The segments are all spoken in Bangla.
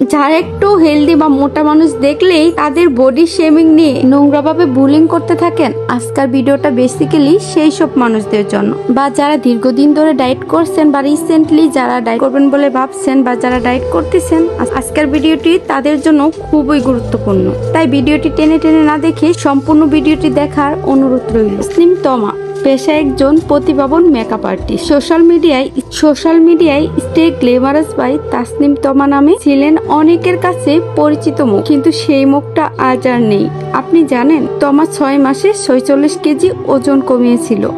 যারা একটু হেলদি বা মোটা মানুষ দেখলেই তাদের বডি শেমিং নিয়ে নোংরাভাবে বুলিং করতে থাকেন। আজকের ভিডিওটা বেসিক্যালি সেই সব মানুষদের জন্য। বা যারা দীর্ঘদিন ধরে ডায়েট করছেন বা রিসেন্টলি যারা ডায়েট করবেন বলে ভাবছেন বা যারা ডায়েট করতেছেন, আজ- আজকের ভিডিওটি তাদের জন্য খুবই গুরুত্বপূর্ণ। তাই ভিডিওটি টেনে টেনে না দেখে সম্পূর্ণ ভিডিওটি দেখার অনুরোধ রইল। স্লিম তমা পেশা একজন প্রতিভাবন মেকআপ আর্টিস্ট সোশ্যাল মিডিয়ায় সোশ্যাল মিডিয়ায় stay glamorous by Tasnim Toma নামে ছিলেন অনেকের কাছে পরিচিত মুখ। কিন্তু সেই মুখটা আজ আর নেই। আপনি জানেন, তমা ছয় মাসে ছয়চল্লিশ কেজি ওজন কমিয়েছিল।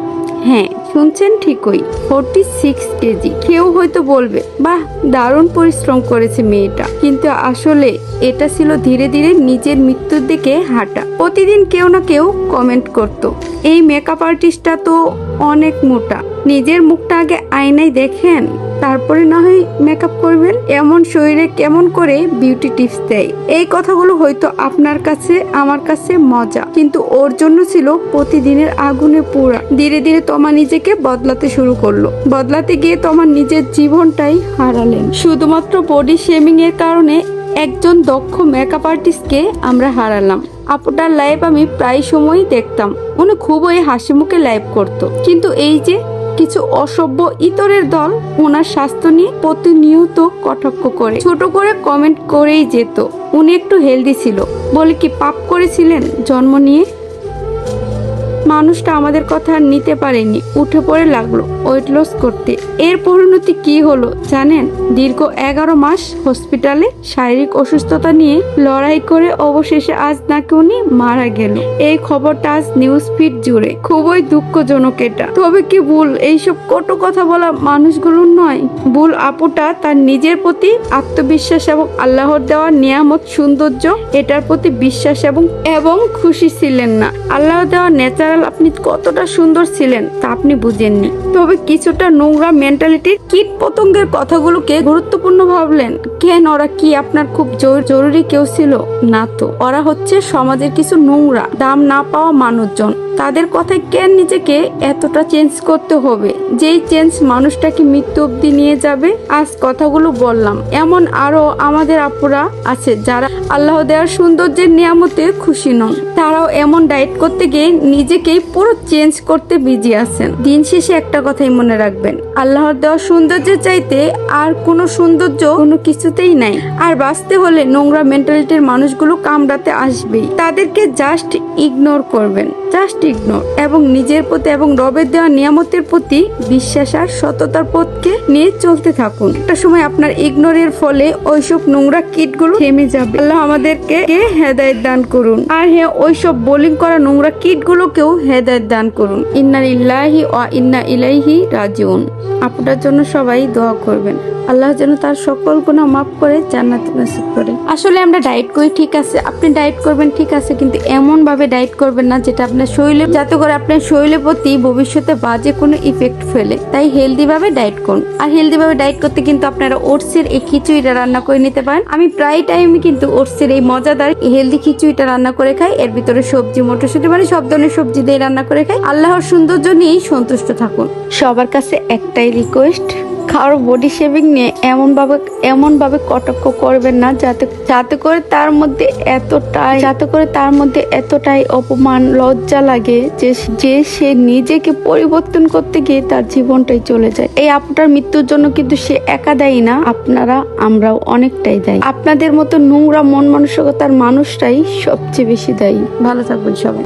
হ্যাঁ শুনছেন ঠিকই ফোরটি সিক্স কেজি কেউ হয়তো বলবে, বাহ, দারুণ পরিশ্রম করেছে মেয়েটা। কিন্তু আসলে এটা ছিল ধীরে ধীরে নিজের মৃত্যুর দিকে হাঁটা। প্রতিদিন কেউ না কেউ কমেন্ট করত, এই মেকআপ আর্টিস্টটা তো অনেক মোটা। নিজের মুখটা আগে আয়নায় দেখেন। তারপরে না হয় মেকআপ করবেন। এমন শরীরে কেমন করে বিউটি টিপস দেয়? এই কথাগুলো হয়তো আপনার কাছে, আমার কাছে মজা। কিন্তু ওর জন্য ছিল প্রতিদিনের আগুনে পোড়া ধীরে ধীরে তোমা নিজেকে বদলাতে শুরু করল। বদলাতে গিয়ে তোমার নিজের জীবনটাই হারালেন। শুধুমাত্র বডি শেমিং এর কারণে একজন দক্ষ মেকআপ আর্টিস্টকে আমরা হারালাম। আপুটার লাইভ আমি প্রায় সময়ই দেখতাম। উনি খুবই হাসি মুখে লাইভ করতো। কিন্তু এই যে কিছু অসভ্য ইতরের দল ওনার স্বাস্থ্য নিয়ে প্রতিনিয়ত কটাক্ষ করে। ছোট করে কমেন্ট করেই যেত। উনি একটু হেলদি ছিল। বলে কি পাপ করেছিলেন? জন্ম নিয়ে মানুষটা আমাদের কথা আর নিতে পারেনি। উঠে পড়ে লাগল ওয়েট লস করতে। এর পরিণতি কি হলো জানেন? দীর্ঘ এগারো মাস হসপিটালে শারীরিক অসুস্থতা নিয়ে লড়াই করে অবশেষে আজ নাকি উনি মারা গেল। এই খবরটা আজ নিউজ ফিড জুড়ে। খুবই দুঃখজনক এটা। তবে কি ভুল? এইসব কটু কথা বলা মানুষগুলোর নয়। ভুল আপুটা তার নিজের প্রতি আত্মবিশ্বাস এবং আল্লাহর দেওয়া নিয়ামত সৌন্দর্য, এটার প্রতি বিশ্বাস এবং এবং খুশি ছিলেন না। আল্লাহ দেওয়া ন্যাচারাল আপনি কতটা সুন্দর ছিলেন তা আপনি বুঝেননি। তবে কিছুটা নোংরা মেন্টালিটির কীট পতঙ্গের কথাগুলোকে গুরুত্বপূর্ণ ভাবলেন। কেন ওরা কি আপনার খুব জরুরি কেউ ছিল? না তো। ওরা হচ্ছে সমাজের কিছু নোংরা, দাম না পাওয়া মানুষজন। তাদের কথায় কেন নিজেকে এতটা চেঞ্জ করতে হবে? যেই চেঞ্জ মানুষটাকে মৃত্যু অব্দি নিয়ে যাবে, আজ কথাগুলো বললাম। এমন আরও আমাদের আপুরা আছে যারা আল্লাহ দেওয়ার সৌন্দর্যের নিয়ামতে খুশি নন। তারাও এমন ডায়েট করতে গিয়ে নিজেকেই পুরো চেঞ্জ করতে বিজি আছেন। দিন শেষে একটা কথাই মনে রাখবেন আল্লাহর দেওয়া সৌন্দর্যের চাইতে আর কোনো সৌন্দর্য কোনো কিছুতেই নাই। আর বাঁচতে হলে নোংরা মেন্টালিটির মানুষগুলো কামড়াতে আসবেই। তাদেরকে জাস্ট ইগনোর করবেন। জাস্ট ইগনোর এবং নিজের প্রতি এবং রবের দেওয়া নিয়ামতের প্রতি বিশ্বাস আর সততার পথকে নিয়ে চলতে থাকুন। একটা সময় আপনার ইগনোরের ফলে ওইসব নোংরা কিটগুলো থেমে যাবে। আল্লাহ আমাদেরকে হেদায়েত দান করুন। আর হ্যাঁ ওইসব বোলিং করা নোংরা কিটগুলোকেও হেদায়েত দান করুন। ইন্না ইল্লাহি ও ইন্না ইলাইহি রাজিউন। আপনার জন্য সবাই দোয়া করবেন। আল্লাহ যেন তার সকল গুণা মাফ করে, জান্নাত নসিব করে। আসলে আমরা ডায়েট করি, ঠিক আছে। আপনি ডায়েট করবেন, ঠিক আছে, কিন্তু এমন ভাবে ডায়েট করবেন না যেটা আপনার শরীরে যাতে করে আপনার শরীরের প্রতি ভবিষ্যতে বাজে কোনো ইফেক্ট ফেলে। তাই হেলদি ভাবে ডায়েট করুন। আর হেলদি ভাবে ডায়েট করতে কিন্তু আপনারা ওটসের এই খিচুড়িটা রান্না করে নিতে পারেন। আমি প্রায় টাইমে কিন্তু ওটসের এই মজাদার হেলদি খিচুড়িটা রান্না করে খাই। এর ভিতরে সবজি, মটরশুঁটি মানে সব ধরনের সবজি দিয়ে রান্না করে খাই। আল্লাহর সৌন্দর্য নিয়েই সন্তুষ্ট থাকুন। সবার কাছে একটাই রিকোয়েস্ট কারও বডি শেভিং নিয়ে এমন ভাবে এমন কটাক্ষ করবেন না, যাতে যাতে করে তার মধ্যে এতটাই, যাতে করে তার মধ্যে এতটাই অপমান, লজ্জা লাগে যে যে সে নিজেকে পরিবর্তন করতে গিয়ে তার জীবনটাই চলে যায়। এই আপুটার মৃত্যুর জন্য কিন্তু সে একা দায়ী না, আপনারা, আমরাও অনেকটাই দায়ী। আপনাদের মতো নোংরা মন মানসিকতার মানুষটাই সবচেয়ে বেশি দায়ী। ভালো থাকবেন সবাই।